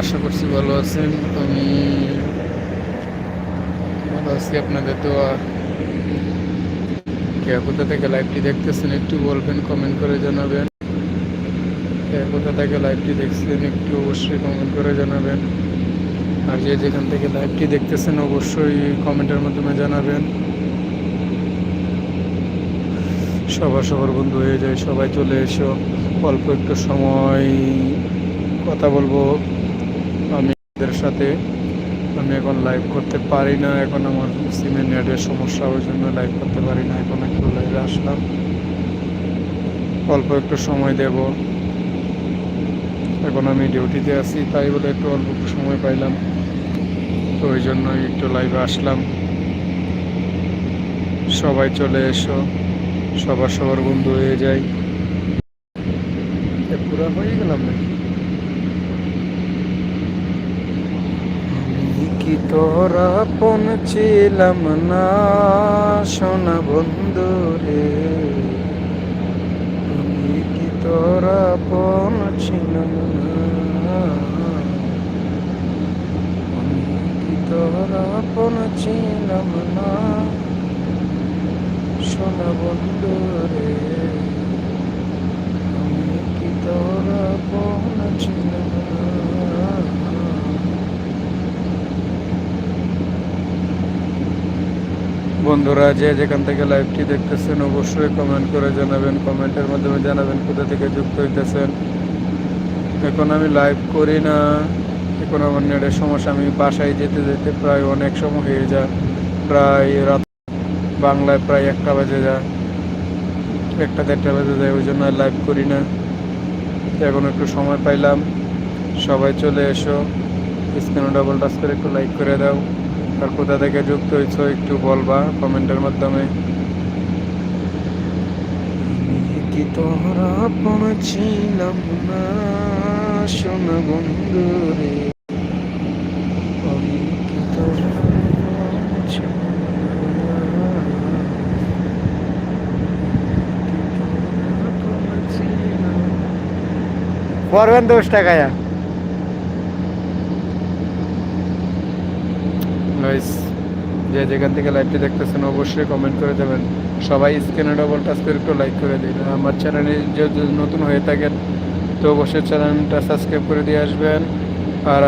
আশা করছি ভালো আছেন। আমি ভালো আছি, আপনাদের তো কে কোথা থেকে লাইভটি দেখতেছেন একটু বলবেন কমেন্ট করে জানাবেন। কে কোথা থেকে লাইভটি দেখছেন একটু অবশ্যই কমেন্ট করে জানাবেন। আর যে যেখান থেকে লাইভটি দেখতেছেন অবশ্যই কমেন্টের মাধ্যমে জানাবেন। সবার সবার বন্ধু হয়ে যায়, সবাই চলে এসো। অল্প একটু সময় কথা বলব। এদের সাথে আমি এখন লাইভ করতে পারি না। এখন আমার সিমের নেটের সমস্যা, ওই জন্য লাইভ করতে পারি না। এখন একটু লাইভে আসলাম। অল্প একটু সময় দেব। এখন আমি ডিউটিতে আছি, তাই বলে একটু অল্প একটু সময় পাইলাম। তো ওই জন্যই একটু লাইভে আসলাম। সবাই চলে এসো। সবার সবার বন্ধু হয়ে এ পুরা হয়ে গেলাম নাকি আমি কি তোরা পন ছিলাম না, সোনা বন্ধু রে। আমি কি তোরা পন ছিলাম না? কি তোরা পন ছিলাম না, সোনা বন্ধু রে। আমি কি তোরা পন ছিলাম না? বন্ধুরা যে যেখান থেকে লাইভটি দেখতেছেন, অবশ্যই কমেন্ট করে জানাবেন। কমেন্টের মাধ্যমে জানাবেন কোথা থেকে যুক্ত হইতেছেন। এখন আমি লাইভ করি না। এখন আমার নেটের সমস্যা। আমি বাসায় যেতে যেতে প্রায় অনেক সময় হয়ে যায়। প্রায় রাত বাংলায় প্রায় একটা বাজে যায়। একটা দেড়টা বাজে যায়, ওই জন্য লাইভ করি না। এখন একটু সময় পাইলাম। সবাই চলে এসো। স্ক্রিনে ডাবল টাচ করে একটু লাইক করে দাও। আর কোথা থেকে যুক্ত হয়েছ একটু বলবা কমেন্টের মাধ্যমে কি না শোন বন্ধু রে আমি কি তোরা আপন ছিলাম না? কি তোরা আপন ছিলাম? পড়বেন দশ টাকায়া গাইস যে যেখান থেকে লাইভটি দেখতেছেন, অবশ্যই কমেন্ট করে দেবেন সবাই স্ক্রিনে ডবল টাচ করে একটু লাইক করে দিন। আমার চ্যানেলে যে যে নতুন হয়ে থাকেন, তো অবশ্যই চ্যানেলটা সাবস্ক্রাইব করে দিয়ে আসবেন। আর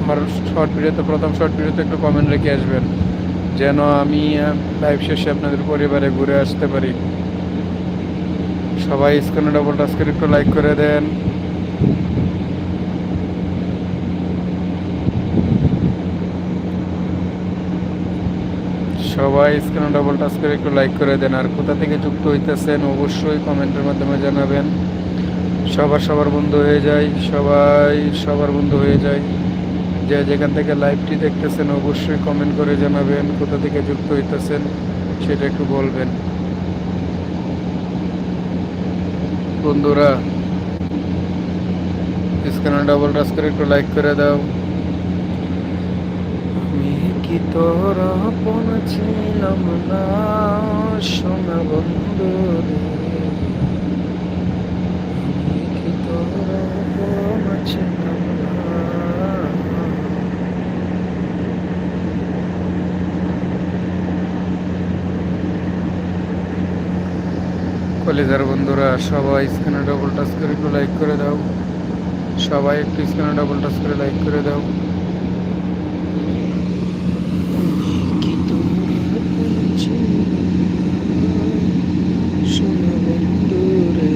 আমার শর্ট ভিডিওতে প্রথম শর্ট ভিডিওতে একটু কমেন্ট রেখে আসবেন। যেন আমি লাইভ শেষে আপনাদের পরিবারে ঘুরে আসতে পারি। সবাই স্ক্রিনে ডবল টাচ করে একটু লাইক করে দেন। সবাই স্ক্রিনে ডবল টাচ করে একটু লাইক করে দেন। আর কোথা থেকে যুক্ত হইতেছেন অবশ্যই কমেন্টের মাধ্যমে জানাবেন। সবার সবার বন্ধু হয়ে যায় সবাই সবার বন্ধু হয়ে যায় যে যেখান থেকে লাইভটি দেখতেছেন অবশ্যই কমেন্ট করে জানাবেন, কোথা থেকে যুক্ত হইতেছেন সেটা একটু বলবেন। বন্ধুরা, স্ক্রিনে ডবল টাচ করে একটু লাইক করে দাও। কি তোর আপন ছিলাম না? সোনা বন্ধু আমি কি তোর আপন ছিলাম কলেজার বন্ধুরা, সবাই স্ক্রিনে ডবল টাচ করে একটু লাইক করে দাও। সবাই একটু স্ক্রিনে ডবল টাচ করে লাইক করে দাও কি তোর আপন ছিলাম সোনা বন্ধু রে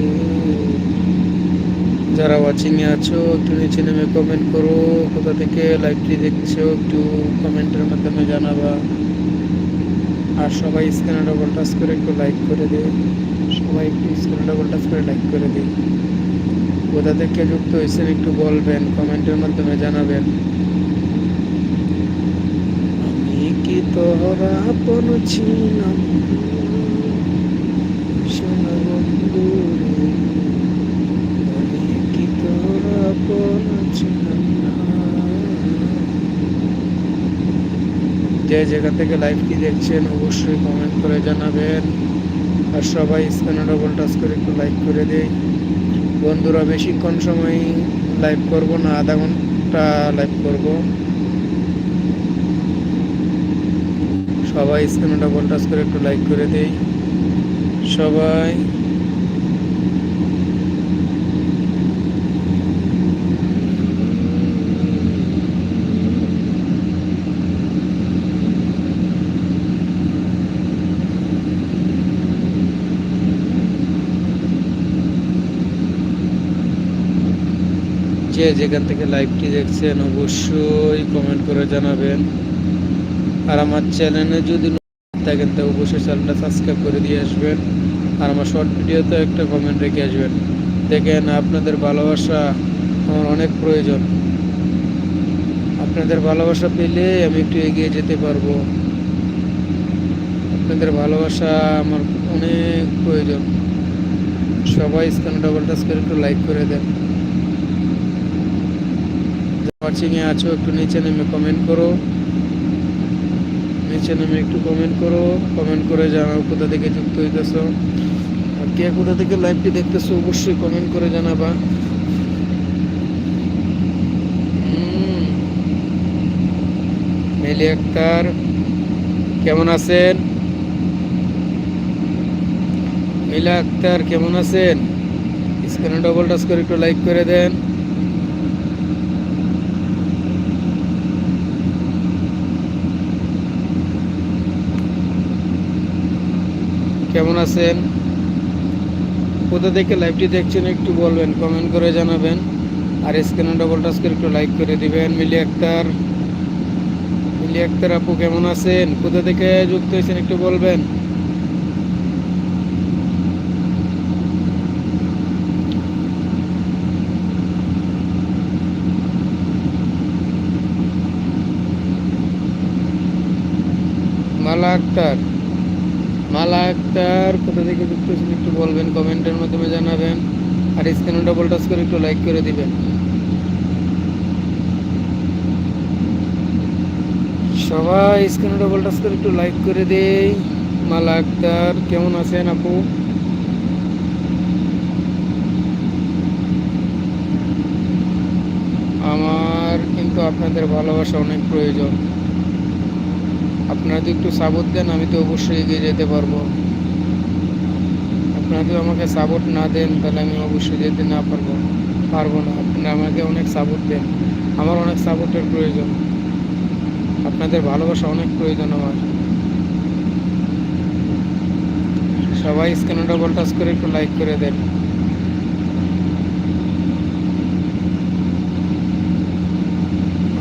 যারা ওয়াচিং এ আছো, একটু নিচে নেমে কমেন্ট করো। কোথা থেকে লাইভটি দেখছ, একটু কমেন্টের মাধ্যমে জানাবা। আর সবাই স্ক্রিনে ডবল টাচ করে একটু লাইক করে দে। সবাই একটু স্ক্রিনে ডবল টাচ করে লাইক করে দিই কোথা থেকে যুক্ত হয়েছেন একটু বলবেন কমেন্টের মাধ্যমে জানাবেন। আমি কি তোরা আপন ছিলাম সোনা বন্ধু রে আমি কি তোরা আপন ছিলাম না যে জায়গা থেকে লাইভটি দেখছেন, অবশ্যই কমেন্ট করে জানাবেন। আর সবাই স্ক্রিনে ডবল টাচ করে একটু লাইক করে দেয় বন্ধুরা, বেশিক্ষণ সময় লাইভ করব না, আধা ঘণ্টা লাইভ করব। সবাই স্ক্রিনে ডবল টাচ করে একটু লাইক করে দেই। সবাই যে যেখান থেকে লাইভটি দেখছেন, অবশ্যই কমেন্ট করে জানাবেন। আর আমার চ্যানেলে যদি থাকেন, তো অবশ্যই চ্যানেলটা সাবস্ক্রাইব করে দিয়ে আসবেন। আর আমার শর্ট ভিডিওতে একটা কমেন্ট রেখে আসবেন। দেখেন, আপনাদের ভালোবাসা আমার অনেক প্রয়োজন। আপনাদের ভালোবাসা পেলে আমি একটু এগিয়ে যেতে পারব। আপনাদের ভালোবাসা আমার অনেক প্রয়োজন। সবাই স্ক্যান ডবল টাচ করে একটু লাইক করে দেন। ওয়াচিংয়ে আছো, একটু নিচে নেমে কমেন্ট করো। নিচে নেমে একটু কমেন্ট করো। কমেন্ট করে জানাও কোথা থেকে যুক্ত হইতেছো। আর কে কোথা থেকে লাইভটি দেখতেছো অবশ্যই কমেন্ট করে জানাবা। মেলি আক্তার, কেমন আছেন? মিলা আক্তার, কেমন আছেন? স্ক্রিনে ডবল টাচ করে একটু লাইক করে দেন। কেমন আছেন? কোথা থেকে লাইভটি দেখছেন একটু বলবেন কমেন্ট করে জানাবেন। আর স্ক্রিনে ডবল টাচ করে একটু লাইক করে দিবেন। মিলি আক্তার মিলি আক্তার আপু কেমন আছেন? কোথা থেকে যুক্ত হয়েছেন একটু বলবেন? মালা আক্তার। মালা আক্তার কোথা থেকে যুক্ত হয়েছেন একটু বলবেন, কমেন্টের মাধ্যমে জানাবেন, আর স্ক্রিনে ডবল টাচ করে একটু লাইক করে দিবেন। সবাই স্ক্রিনে ডবল টাচ করে একটু লাইক করে দেই। মালা আক্তার কেমন আছেন আপু? আমার কিন্তু আপনাদের ভালোবাসা অনেক প্রয়োজন। আপনারা যদি একটু সাপোর্ট দেন, আমি তো অবশ্যই এগিয়ে যেতে পারব। আপনারা যদি আমাকে সাপোর্ট না দেন, তাহলে আমি অবশ্যই যেতে না পারব পারব না। আপনারা আমাকে অনেক সাপোর্ট দেন। আমার অনেক সাপোর্টের প্রয়োজন। আপনাদের ভালোবাসা অনেক প্রয়োজন আমার। সবাই স্ক্রিনে ডবল টাচ করে একটু লাইক করে দেন।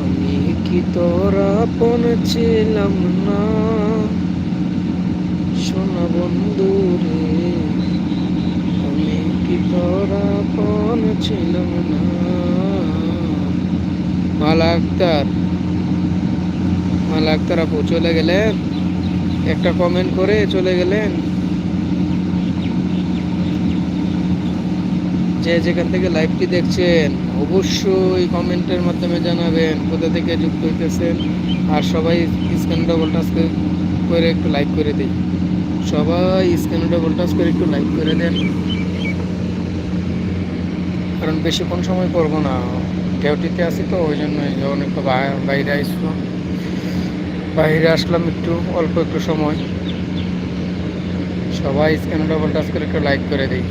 আমি কি তোরা আপন ছিলাম না। শোনা বন্ধু রে, আমি কি তোর আপন ছিলাম না? মালা আক্তার মালা আক্তার আপু চলে গেলেন? একটা কমেন্ট করে চলে গেলেন? যে যেখান থেকে লাইভটি দেখছেন, অবশ্যই কমেন্টের মাধ্যমে জানাবেন কোথা থেকে যুক্ত হইতেছেন। আর সবাই স্ক্যান ডবল টাচ করে একটু লাইক করে দিই। সবাই স্ক্যান ডবল টাচ করে একটু লাইক করে দেন। কারণ বেশিক্ষণ সময় করব না। ডিউটিতে আসি তো ওই জন্য যখন একটু বাইরে আসব বাইরে আসলাম একটু, অল্প একটু সময়। সবাই স্ক্যান ডবল টাচ করে একটু লাইক করে দিই।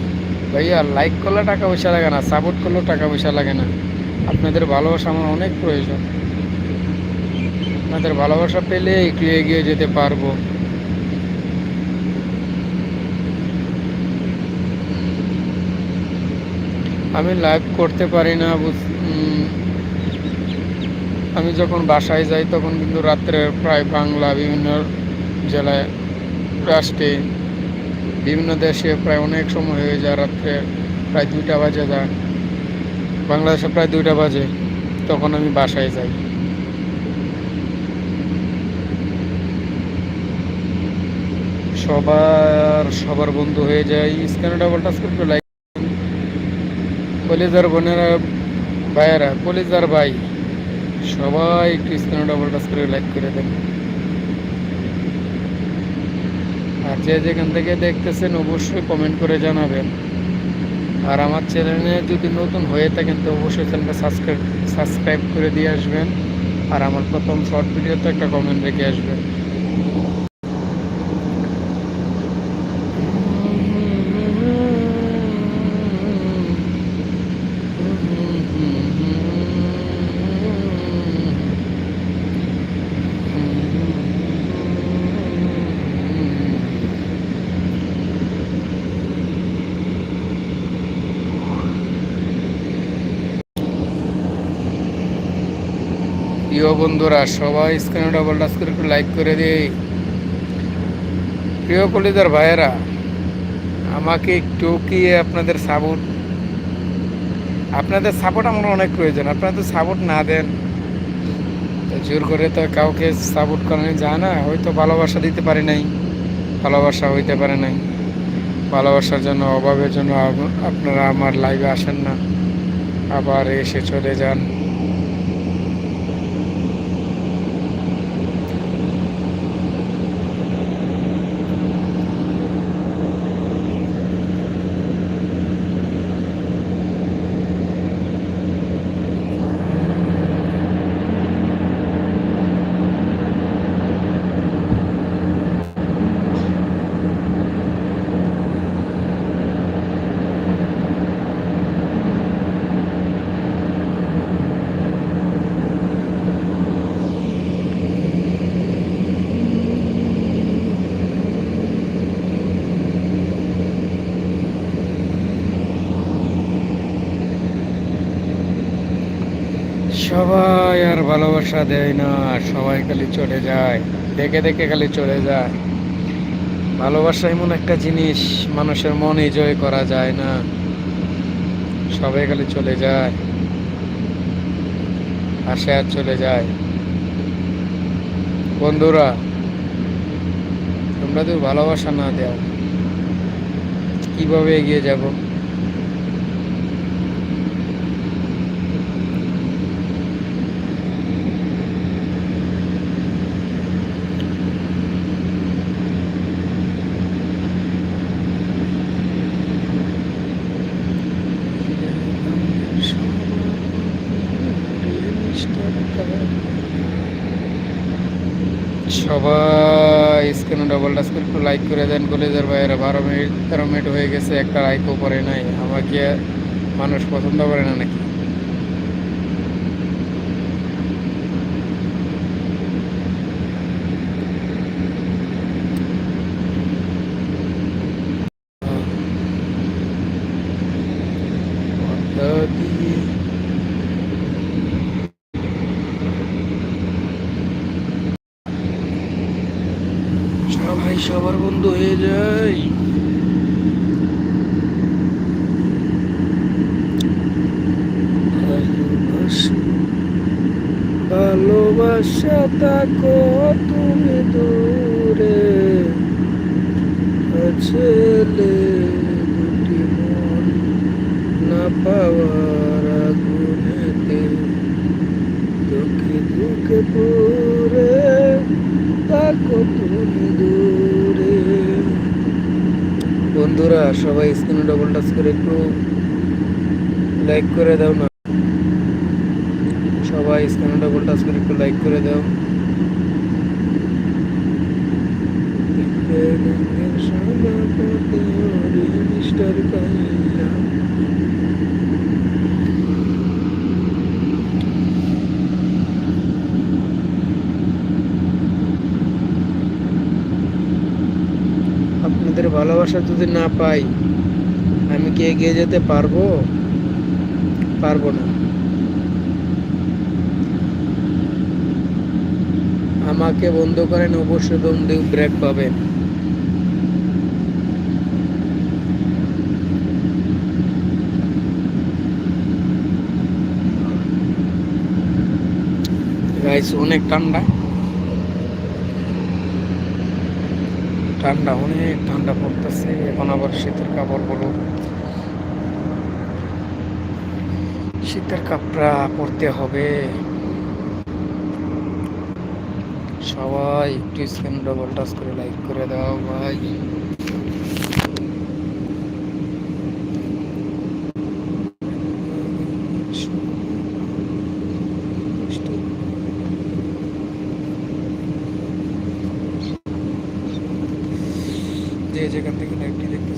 ভাইয়া লাইক করলে টাকা পয়সা লাগে না সাপোর্ট করলেও টাকা পয়সা লাগে না। আপনাদের ভালোবাসা আমার অনেক প্রয়োজন। আপনাদের ভালোবাসা পেলে একটু এগিয়ে যেতে পারব। আমি লাইভ করতে পারি না আমি যখন বাসায় যাই তখন কিন্তু রাত্রে প্রায় বাংলা বিভিন্ন জেলায়, রাষ্ট্রে বিভিন্ন দেশে প্রায় অনেক সময় হয়ে যায় রাত্রে প্রায় দুইটা বাজে যায় বাংলাদেশে প্রায় দুইটা বাজে, তখন আমি বাসায় যাই। সবার সবার বন্ধু হয়ে যায় স্ক্যানে ডাবল টাচ করে লাইক কলেজার বোনেরা, ভাইয়েরা, কলেজার ভাই, সবাই একটু স্ক্যানে ডাবল টাচ করে লাইক করে দেন আর যে যেখান থেকে দেখতেছেন অবশ্যই কমেন্ট করে জানাবেন। আর আমার চ্যানেলে যদি নতুন হয়ে থাকেন, তো অবশ্যই চ্যানেলটা সাবস্ক্রাইব সাবস্ক্রাইব করে দিয়ে আসবেন। আর আমার প্রথম শর্ট ভিডিওতে একটা কমেন্ট রেখে আসবেন। প্রিয় বন্ধুরা, সবাই স্ক্রিনে ডবল টাচ করে একটু লাইক করে দিই। প্রিয় কলিদার ভাইয়েরা, আমাকে একটু কি আপনাদের সাপোর্ট আপনাদের সাপোর্ট আমার অনেক প্রয়োজন, আপনারা তো সাপোর্ট না দেন। জোর করে তো কাউকে সাপোর্ট করানো যায় না, হয়তো ভালোবাসা দিতে পারি নাই, ভালোবাসা হইতে পারে নাই। ভালোবাসার জন্য, অভাবের জন্য আপনারা আমার লাইভে আসেন না, আবার এসে চলে যান সবাই আর ভালোবাসা দেয় না সবাই খালি চলে যায়, দেখে দেখে খালি চলে যায়। ভালোবাসা এমন একটা জিনিস, মানুষের মন জয় করা যায় না। সবাই খালি চলে যায়, আসে আর চলে যায়। বন্ধুরা, তোমরা তো ভালোবাসা না দেও, কীভাবে এগিয়ে যাব? সবাই, স্ক্রিনে ডবল টাচ করে একটু লাইক করে দেন। কলেজের বাইরে বারো মিনিট, তেরো মিনিট হয়ে গেছে, একটা লাইকও করে নাই। আমাকে মানুষ পছন্দ করে না নাকি পদ্ধতি সবাই সবার বন্ধু হয়ে যায় ভালোবাসা ভালোবাসা থাকো তুমি দূরে? ছেলে দুটি মন না পাওয়ার আগুনেতে। দুঃখে দুঃখে পুরে থাকো তুমি দূরে। বন্ধুরা, সবাই স্ক্রিনে ডবল টাচ করে একটু লাইক করে দাও না সবাই স্ক্রিনে ডবল টাচ করে একটু লাইক করে দাও। আপনাদের ভালোবাসা যদি না পাই, আমি কি এগিয়ে যেতে পারব? পারব না। আমাকে বন্ধ করেন, অবশ্যই ব্রেক পাবেন। গাইস অনেক ঠান্ডা। ঠান্ডা, অনেক ঠান্ডা পড়তেছে। এখন আবার শীতের কাপড়গুলো শীতের কাপড়া পরতে হবে। সবাই একটু স্ক্রিন ডবল টাচ করে লাইক করে দাও ভাই। যে যেখান থেকে লাইভটি দেখতে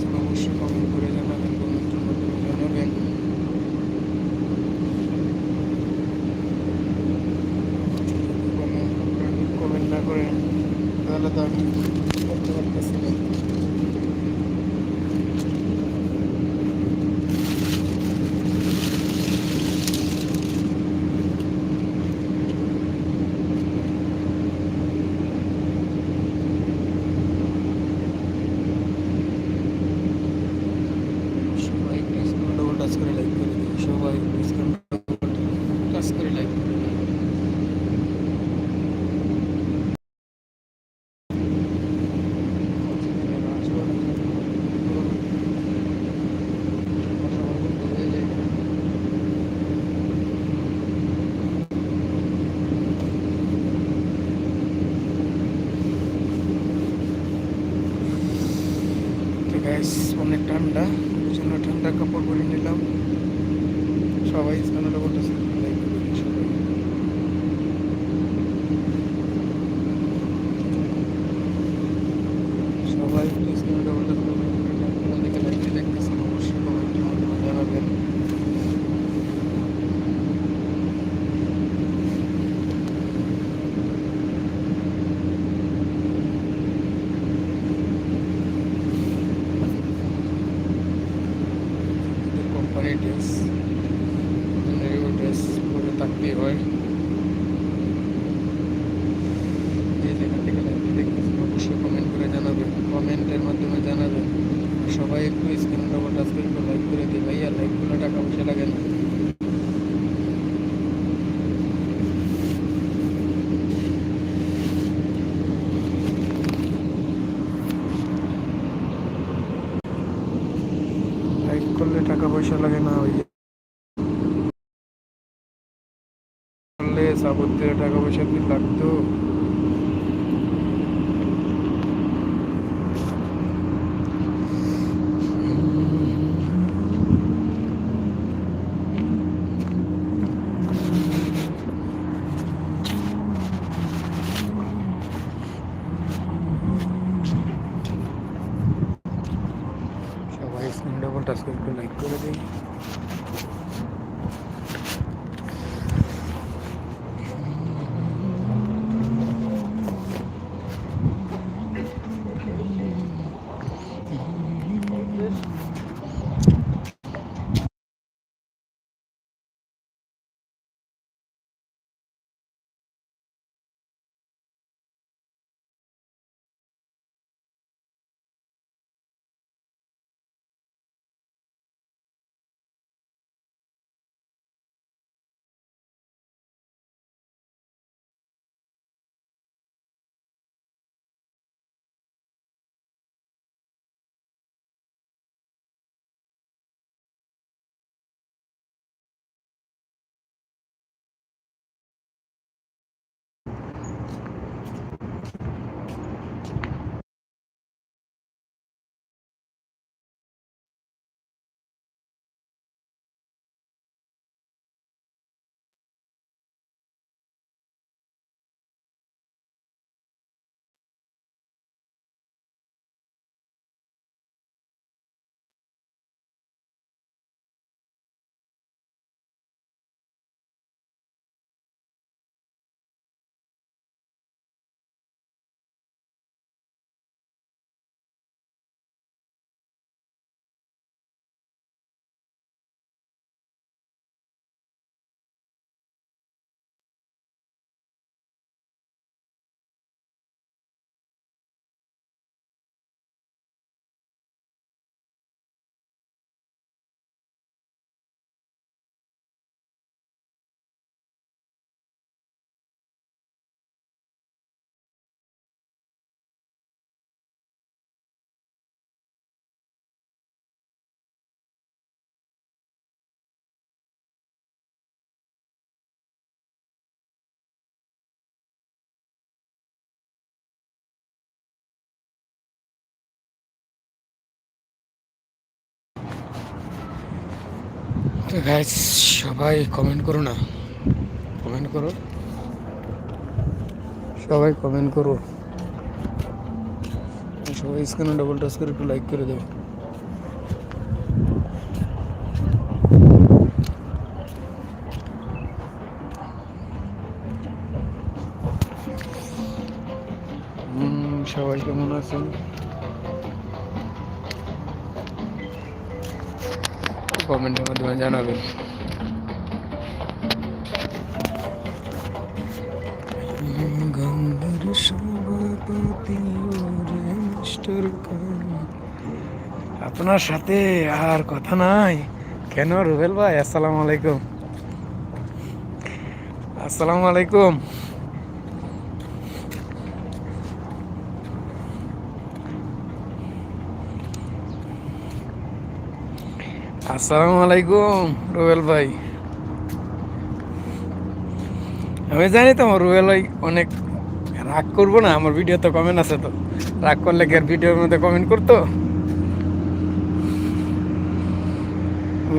ঠান্ডা জন্য ঠান্ডা কাপড় পরে নিলাম। সবাই স্নান সামনাসামনি লাগতো। লাইক করে দিই। আচ্ছা, গাইস সবাই কমেন্ট করো না। কমেন্ট করো। সবাই কমেন্ট করো। সবাই স্ক্রিনে ডবল টাচ করে একটু লাইক করে দেবো সবাই কেমন আছেন? কমেন্টের মাধ্যমে জানাবেন। আপনার সাথে আর কথা নাই। কেন রুবেল ভাই? আসসালামু আলাইকুম। আসসালামু আলাইকুম। আসসালামু আলাইকুম, রুবেল ভাই। আমি জানি তো আমার রুবেল ভাই অনেক রাগ করব না, আমার ভিডিও তো কমেন্ট আছে তো। রাগ করলে কি আর ভিডিওর মধ্যে কমেন্ট করতো?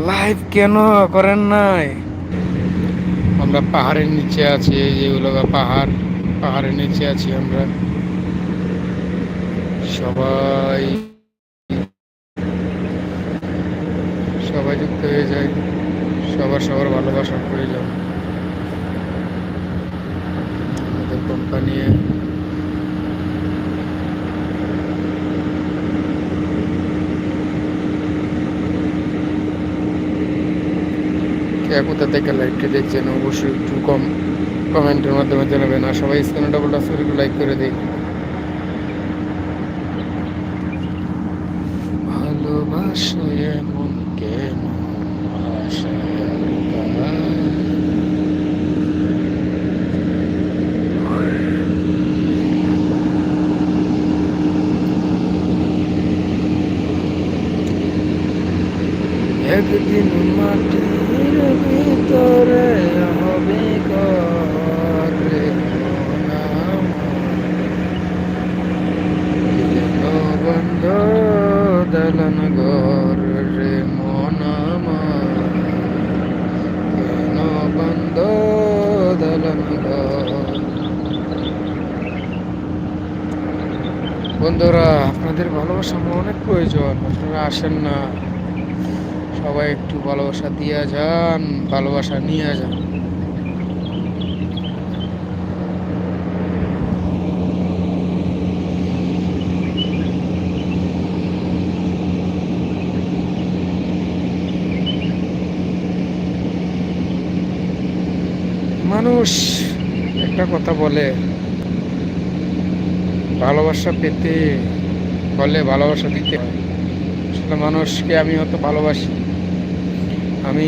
লাইভ কেন করেন নাই? আমরা পাহাড়ের নিচে আছি যেগুলো পাহাড়, পাহাড়ের নিচে আছি আমরা। সবাই সবাই যুক্ত হয়ে যায়, সবার সবার ভালোবাসার প্রয়োজন আমাদের কোম্পানি কোথা থেকে লাইভটি দেখছেন, অবশ্যই একটু কম, কমেন্টের মাধ্যমে জানাবেন। আর সবাই স্ক্রিনে ডবল টাচ করে লাইক করে দিই ভালোবাসা এমন কেন আশায় আর একদিন মাটির ভিতরে হবে করে বন্ধ রে বন্ধ বন্ধুরা, আপনাদের ভালোবাসা আমার অনেক প্রয়োজন। আপনারা আসেন না। সবাই একটু ভালোবাসা দিয়ে যান, ভালোবাসা নিয়ে যান। মানুষ একটা কথা বলে, ভালোবাসা পেতে বলে ভালোবাসা দিতে হয়। আসলে মানুষকে আমি হয়তো ভালোবাসি। আমি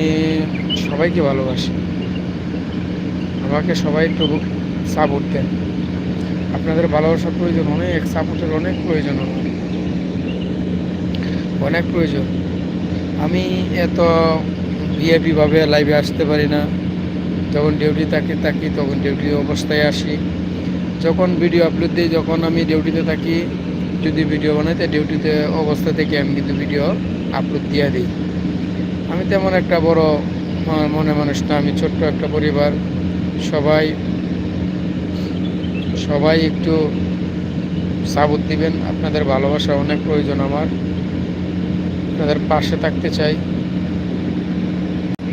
সবাইকে ভালোবাসি। আমাকে সবাই একটু সাপোর্ট দেন। আপনাদের ভালোবাসার প্রয়োজন অনেক সাপোর্টের অনেক প্রয়োজন অনেক প্রয়োজন। আমি এত ভিআইপিভাবে লাইভে আসতে পারি না। যখন ডিউটি থাকি থাকি, তখন ডিউটি অবস্থায় আসি। যখন ভিডিও আপলোড দিই, যখন আমি ডিউটিতে থাকি, যদি ভিডিও বানাই তাই ডিউটিতে অবস্থা থেকে আমি কিন্তু ভিডিও আপলোড দিয়ে দিই। আমি তেমন একটা বড় মনে মানুষ না, আমি ছোট্ট একটা পরিবার। সবাই সবাই একটু সাপোর্ট দিবেন। আপনাদের ভালোবাসা অনেক প্রয়োজন আমার। আপনাদের পাশে থাকতে চাই।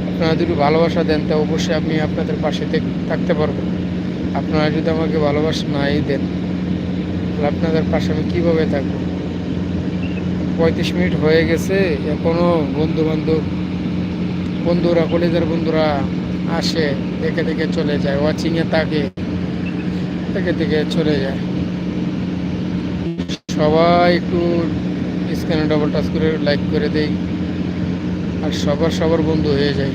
আপনারা যদি ভালোবাসা দেন, তা অবশ্যই আমি আপনাদের পাশে থাকতে পারব। আপনারা যদি আমাকে ভালোবাসা নাই দেন, তাহলে আপনাদের পাশে আমি কীভাবে থাকব? পঁয়ত্রিশ মিনিট হয়ে গেছে এখনও বন্ধু বান্ধব বন্ধুরা, কলেজের বন্ধুরা আসে, দেখে দেখে চলে যায় ওয়াচিংয়ে তাকে দেখে দেখে চলে যায়। সবাই একটু স্ক্রিনে ডবল টাচ করে লাইক করে দেই, আর সবার সবার বন্ধু হয়ে যায়।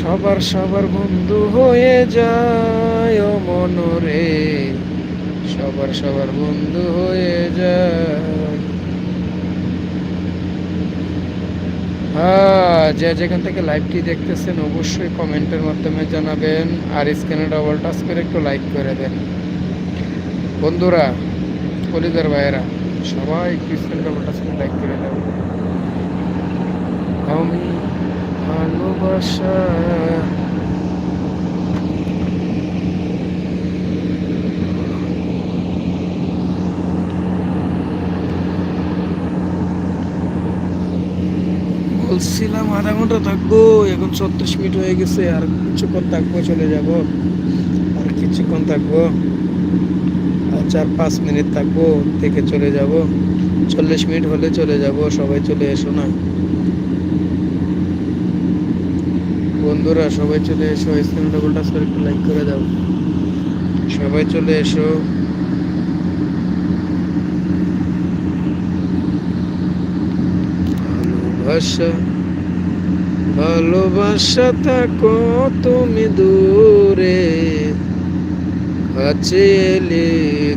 সবার সবার বন্ধু হয়ে যায়, ও মনরে। সবার সবার বন্ধু হয়ে যায় হ্যাঁ যে যেখান থেকে লাইভটি দেখতেছেন, অবশ্যই কমেন্টের মাধ্যমে জানাবেন, আর স্ক্রিনে ডবল টাচ করে একটু লাইক করে দেন। বন্ধুরা কলিদার ভাইয়েরা, সবাই একটু স্ক্রিনে ডবল টাচ করে লাইক করে দেন আমি ভালোবাসা বলছিলাম আধা ঘণ্টা থাকব, এখন ছত্রিশ মিনিট হয়ে গেছে, আর কিছুক্ষণ থাকব, চলে যাব। আর কিছুক্ষণ থাকব, আর চার পাঁচ মিনিট থাকব থেকে চলে যাব। চল্লিশ মিনিট হলে চলে যাব, সবাই চলে এসো না। বন্ধুরা, সবাই চলে এসো স্ক্রিন ডবল টাচ করে একটু লাইক করে দাও। সবাই চলে এসো। ভালোবাসা ভালোবাসা থাকো তুমি দূরে। কাছে এলে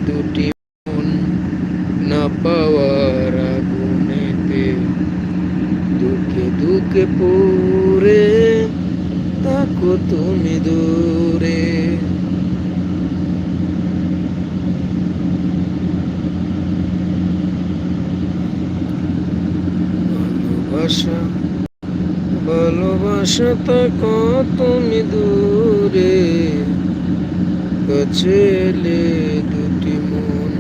দুটি মন না পাওয়ার আগুনেতে দুঃখে দুঃখে পুরে থাকো তুমি দূরে। ভালোবাসা। ভালোবাসা থাকো তুমি দূরে। কাছে দুটি মন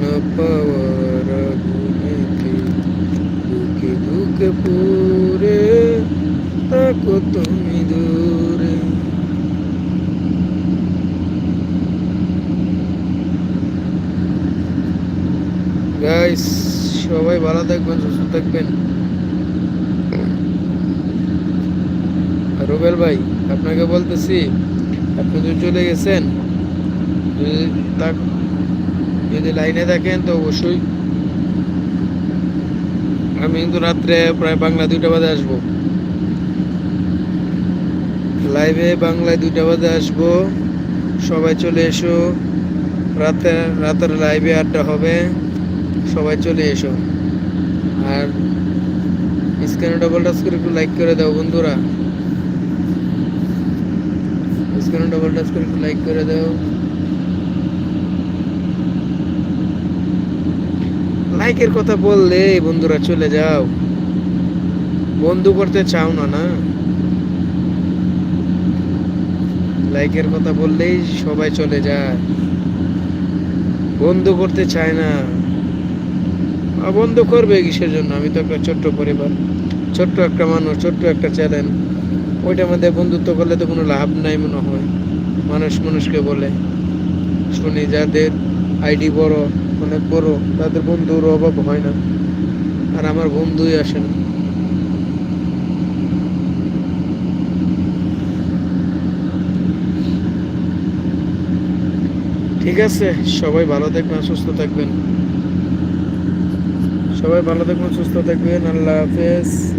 না পাওয়ার আগুনেতে। দুঃখে দুঃখে পুরে থাকো তুমি দূরে। গাইস সবাই ভালো থাকবেন, সুস্থ থাকবেন। রুবেল ভাই, আপনাকে বলতেছি, আপনি তো চলে গেছেন, যদি যদি লাইনে থাকেন, তো অবশ্যই আমি কিন্তু রাত্রে প্রায় বাংলা দুইটা বাজে আসব। লাইভে বাংলায় দুইটা বাজে আসব। সবাই চলে এসো। রাতে, রাতের লাইভে আড্ডা হবে। সবাই চলে এসো। আর স্ক্রিনে ডবল টাচ করে একটু লাইক করে দাও বন্ধুরা। স্ক্রিনে ডবল টাচ করে একটু লাইক করে দাও। লাইকের কথা বললে, বন্ধুরা, চলে যাও। বন্ধু করতে চাও না না? লাইকের কথা বললেই সবাই চলে যায়। বন্ধু করতে চায় না। বন্ধ করবে কিসের জন্য? আমি তো একটা ছোট্ট পরিবার, ছোট্ট একটা মানুষ, ছোট্ট একটা চ্যানেল ওইটার মধ্যে বন্ধুত্ব করলে তো কোনো লাভ নাই মনে হয়। মানুষ মানুষকে বলে। শুনি, যাদের আইডি বড়, অনেক বড়, তাদের বন্ধুর অভাব হয় না। আর আমার বন্ধুই আসে না। ঠিক আছে, সবাই ভালো থাকবেন, সুস্থ থাকবেন। সবাই ভালো থাকবেন, সুস্থ থাকবেন। আল্লাহ হাফেজ।